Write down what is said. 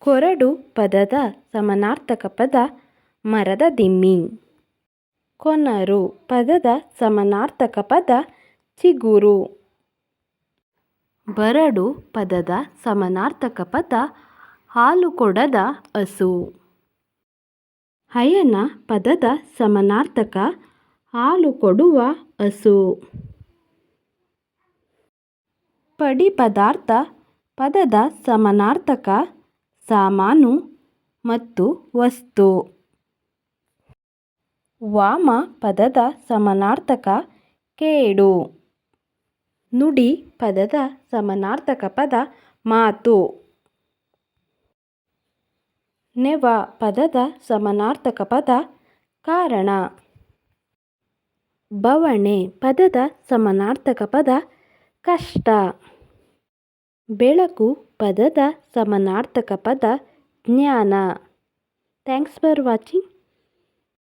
ಕೊರಡು ಪದದ ಸಮಾನಾರ್ಥಕ ಪದ ಮರದ ದಿಮ್ಮಿ. ಕೊನರು ಪದದ ಸಮಾನಾರ್ಥಕ ಪದ ಚಿಗುರು. ಬರಡು ಪದದ ಸಮಾನಾರ್ಥಕ ಪದ ಹಾಲು ಕೊಡದ ಹಸು. ಹಯನ ಪದದ ಸಮಾನಾರ್ಥಕ ಹಾಲು ಕೊಡುವ ಹಸು. ಪಡಿ ಪದಾರ್ಥ ಪದದ ಸಮಾನಾರ್ಥಕ ಸಾಮಾನು ಮತ್ತು ವಸ್ತು. ವಾಮ ಪದದ ಸಮನಾರ್ಥಕ ಕೇಡು. ನುಡಿ ಪದದ ಸಮನಾರ್ಥಕ ಪದ ಮಾತು. ನೆವ ಪದದ ಸಮನಾರ್ಥಕ ಪದ ಕಾರಣ. ಬವಣೆ ಪದದ ಸಮನಾರ್ಥಕ ಪದ ಕಷ್ಟ. ಬೆಳಕು ಪದದ ಸಮಾನಾರ್ಥಕ ಪದ ಜ್ಞಾನ. Thanks for watching